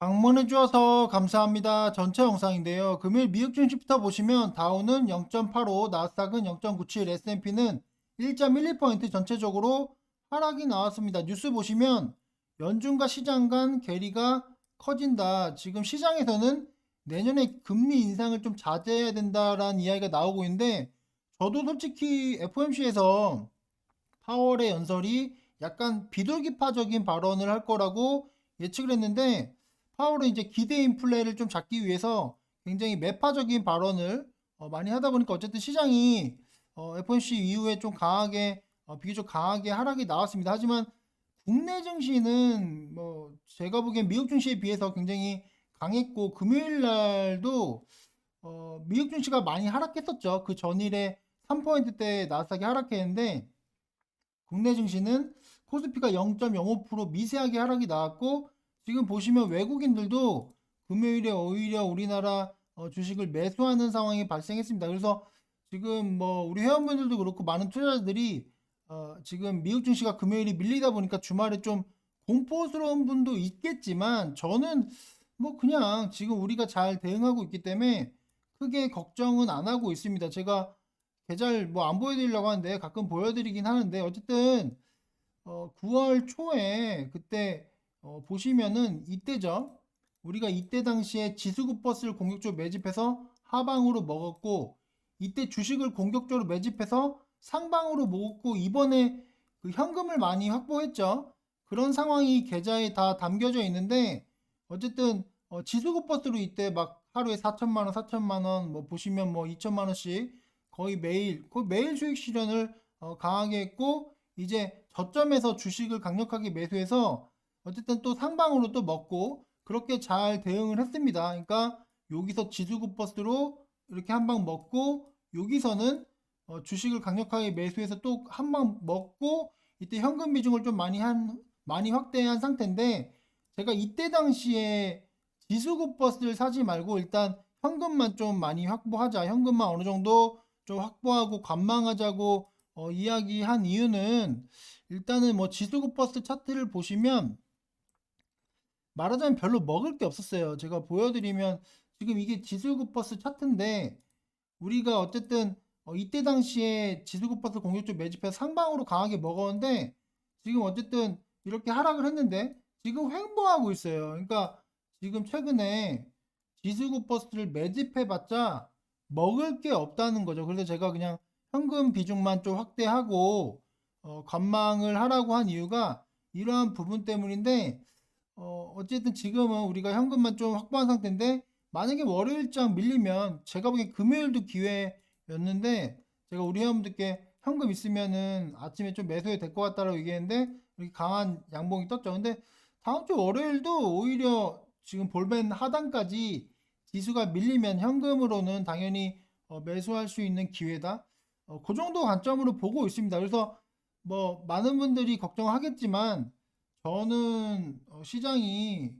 방문해 주셔서 감사합니다. 전체 영상인데요. 금일 미국 증시부터 보시면 다우는 0.85, 나스닥은 0.97, S&P는 1.12% 전체적으로 하락이 나왔습니다. 뉴스 보시면 연준과 시장 간 괴리가 커진다. 지금 시장에서는 내년에 금리 인상을 좀 자제해야 된다라는 이야기가 나오고 있는데 저도 솔직히 FOMC에서 파월의 연설이 약간 비둘기파적인 발언을 할 거라고 예측을 했는데 파월은 이제 기대 인플레를 좀 잡기 위해서 굉장히 매파적인 발언을 어, 많이 하다 보니까 어쨌든 시장이 어, FOMC 이후에 좀 강하게 어, 비교적 강하게 하락이 나왔습니다. 하지만 국내 증시는 뭐 제가 보기엔 미국 증시에 비해서 굉장히 강했고 금요일 날도 어, 미국 증시가 많이 하락했었죠. 그 전일에 3%대 나스닥이 하락했는데 국내 증시는 코스피가 0.05% 미세하게 하락이 나왔고 지금 보시면 외국인들도 금요일에 오히려 우리나라 어, 주식을 매수하는 상황이 발생했습니다. 그래서 지금 뭐 우리 회원분들도 그렇고 많은 투자자들이 어, 지금 미국 증시가 금요일이 밀리다 보니까 주말에 좀 공포스러운 분도 있겠지만 저는 뭐 그냥 지금 우리가 잘 대응하고 있기 때문에 크게 걱정은 안 하고 있습니다. 제가 계절 뭐안 보여드리려고 하는데 가끔 보여드리긴 하는데 어쨌든 어, 9월 초에 그때 어, 보시면은 이때죠. 우리가 이때 당시에 지수급 버스를 공격적으로 매집해서 하방으로 먹었고 이때 주식을 공격적으로 매집해서 상방으로 먹었고 이번에 그 현금을 많이 확보했죠. 그런 상황이 계좌에 다 담겨져 있는데 어쨌든 어, 지수급 버스로 이때 막 하루에 4천만 원, 4천만 원, 뭐 보시면 뭐 2천만 원씩 거의 매일 거의 매일 수익 실현을 어, 강하게 했고 이제 저점에서 주식을 강력하게 매수해서 어쨌든 또 상방으로 또 먹고 그렇게 잘 대응을 했습니다. 그러니까 여기서 지수급 버스로 이렇게 한 방 먹고 여기서는 어, 주식을 강력하게 매수해서 또 한 방 먹고 이때 현금 비중을 좀 많이 한 많이 확대한 상태인데 제가 이때 당시에 지수급 버스를 사지 말고 일단 현금만 좀 많이 확보하자. 현금만 어느 정도 좀 확보하고 관망하자고 어, 이야기한 이유는 일단은 뭐 지수급 버스 차트를 보시면 말하자면 별로 먹을 게 없었어요. 제가 보여드리면 지금 이게 지수급 버스 차트인데 우리가 어쨌든 어, 이때 당시에 지수급 버스 공격적 매집해서 상방으로 강하게 먹었는데 지금 어쨌든 이렇게 하락을 했는데 지금 횡보하고 있어요. 그러니까 지금 최근에 지수급 버스를 매집해봤자 먹을 게 없다는 거죠. 그래서 제가 그냥 현금 비중만 좀 확대하고 어, 관망을 하라고 한 이유가 이러한 부분 때문인데 어, 어쨌든 지금은 우리가 현금만 좀 확보한 상태인데 만약에 월요일장 밀리면 제가 보기엔 금요일도 기회였는데 제가 우리 회원분들께 현금 있으면은 아침에 좀 매수해도 될 것 같다라고 얘기했는데 이렇게 강한 양봉이 떴죠. 근데 다음 주 월요일도 오히려 지금 볼벤 하단까지 지수가 밀리면 현금으로는 당연히 어, 매수할 수 있는 기회다. 어, 그 정도 관점으로 보고 있습니다. 그래서 뭐 많은 분들이 걱정하겠지만 저는 어, 시장이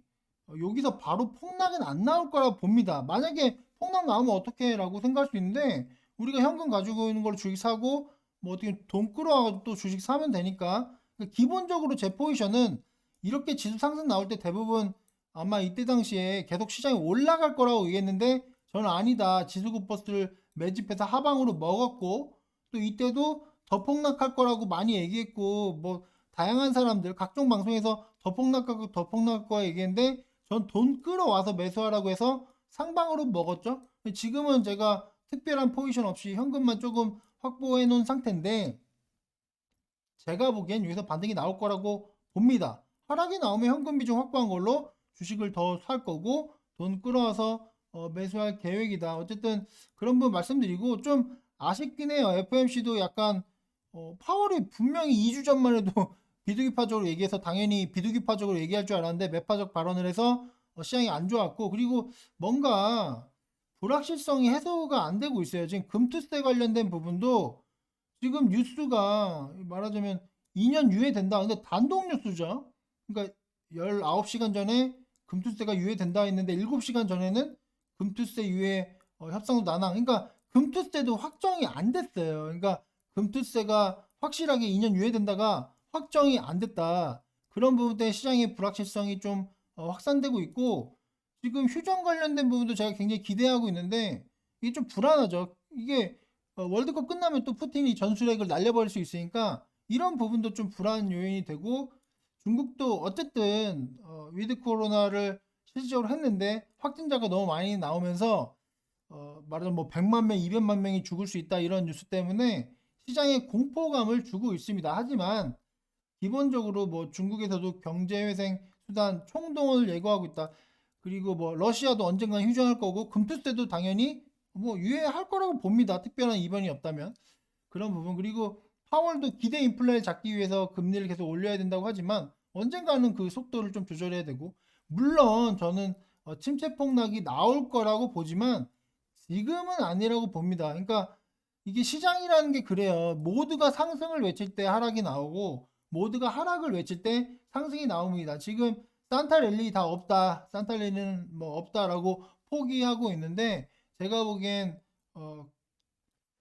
어, 여기서 바로 폭락은 안 나올 거라고 봅니다. 만약에 폭락 나오면 어떻게 라고 생각할 수 있는데 우리가 현금 가지고 있는 걸로 주식 사고 뭐 어떻게 돈 끌어와가지고 또 주식 사면 되니까 그러니까 기본적으로 제 포지션은 이렇게 지수 상승 나올 때 대부분 아마 이때 당시에 계속 시장이 올라갈 거라고 얘기했는데 저는 아니다. 지수급 버스를 매집해서 하방으로 먹었고 또 이때도 더 폭락할 거라고 많이 얘기했고 뭐 다양한 사람들 각종 방송에서 더 폭락하고 더 폭락할 거야 얘기했는데 전 돈 끌어와서 매수하라고 해서 상방으로 먹었죠. 지금은 제가 특별한 포지션 없이 현금만 조금 확보해 놓은 상태인데 제가 보기엔 여기서 반등이 나올 거라고 봅니다. 하락이 나오면 현금 비중 확보한 걸로 주식을 더 살 거고 돈 끌어와서 어, 매수할 계획이다. 어쨌든 그런 부분 말씀드리고 좀 아쉽긴 해요. FMC도 약간 어, 파월이 분명히 2주 전만 해도 비둘기파적으로 얘기해서 당연히 비둘기파적으로 얘기할 줄 알았는데 매파적 발언을 해서 어, 시장이 안 좋았고 그리고 뭔가 불확실성이 해소가 안 되고 있어요. 지금 금투세 관련된 부분도 지금 뉴스가 말하자면 2년 유예된다. 근데 단독 뉴스죠. 그러니까 19시간 전에 금투세가 유예된다 했는데 7시간 전에는 금투세 유예 어, 협상도 난항. 그러니까 금투세도 확정이 안 됐어요. 그러니까 금투세가 확실하게 2년 유예된다가 확정이 안 됐다. 그런 부분 때문에 시장의 불확실성이 좀 어, 확산되고 있고 지금 휴전 관련된 부분도 제가 굉장히 기대하고 있는데 이게 좀 불안하죠. 이게 어, 월드컵 끝나면 또 푸틴이 전술핵을 날려버릴 수 있으니까 이런 부분도 좀 불안 요인이 되고 중국도 어쨌든 어, 위드 코로나를 실질적으로 했는데 확진자가 너무 많이 나오면서 어, 말하자면 뭐 100만 명, 200만 명이 죽을 수 있다 이런 뉴스 때문에 시장에 공포감을 주고 있습니다. 하지만 기본적으로 뭐 중국에서도 경제회생 수단 총동원을 예고하고 있다. 그리고 뭐 러시아도 언젠간 휴전할 거고 금투세도 당연히 뭐 유예할 거라고 봅니다. 특별한 이변이 없다면 그런 부분 그리고 파월도 기대 인플레를 잡기 위해서 금리를 계속 올려야 된다고 하지만 언젠가는 그 속도를 좀 조절해야 되고 물론 저는 어, 침체 폭락이 나올 거라고 보지만 지금은 아니라고 봅니다. 그러니까 이게 시장이라는 게 그래요. 모두가 상승을 외칠 때 하락이 나오고 모두가 하락을 외칠 때 상승이 나옵니다. 지금 산타 랠리 다 없다. 산타 랠리는 뭐 없다라고 포기하고 있는데 제가 보기엔 어,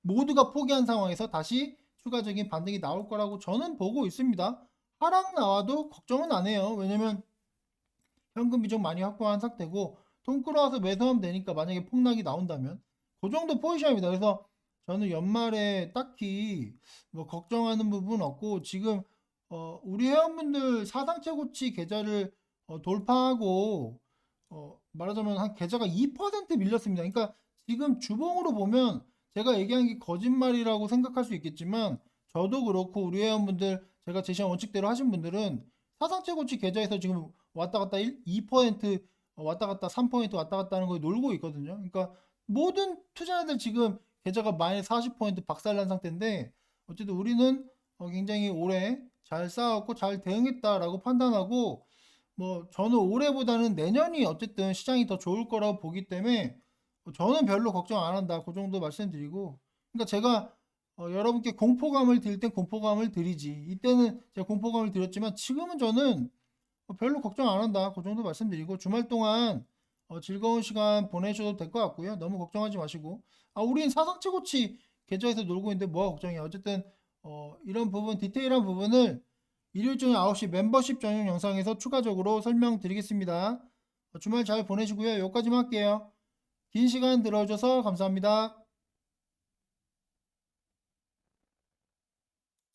모두가 포기한 상황에서 다시 추가적인 반등이 나올 거라고 저는 보고 있습니다. 하락 나와도 걱정은 안 해요. 왜냐면 현금 비중 많이 확보한 상태고 돈 끌어와서 매수하면 되니까 만약에 폭락이 나온다면 그 정도 포지션입니다. 그래서 저는 연말에 딱히 뭐 걱정하는 부분 없고 지금 어, 우리 회원분들 사상 최고치 계좌를 어, 돌파하고 어, 말하자면 한 계좌가 2% 밀렸습니다. 그러니까 지금 주봉으로 보면 제가 얘기한 게 거짓말이라고 생각할 수 있겠지만 저도 그렇고 우리 회원분들 제가 제시한 원칙대로 하신 분들은 사상 최고치 계좌에서 지금 왔다 갔다 1, 2% 어, 왔다 갔다 3% 왔다 갔다 하는 거에 놀고 있거든요. 그러니까 모든 투자자들 지금 계좌가 마이너스 40% 박살난 상태인데 어쨌든 우리는 어, 굉장히 오래 잘 싸웠고 잘 대응했다라고 판단하고 뭐 저는 올해보다는 내년이 어쨌든 시장이 더 좋을 거라고 보기 때문에 저는 별로 걱정 안 한다. 그 정도 말씀드리고 그러니까 제가 어, 여러분께 공포감을 드릴 땐 공포감을 드리지. 이때는 제가 공포감을 드렸지만 지금은 저는 어, 별로 걱정 안 한다. 그 정도 말씀드리고 주말 동안 어, 즐거운 시간 보내셔도 될 것 같고요. 너무 걱정하지 마시고 아 우린 사상 최고치 계좌에서 놀고 있는데 뭐가 걱정이야. 어쨌든 어, 이런 부분 디테일한 부분을 일요일 저녁 9시 멤버십 전용 영상에서 추가적으로 설명드리겠습니다. 어, 주말 잘 보내시고요. 여기까지만 할게요. 긴 시간 들어주셔서 감사합니다.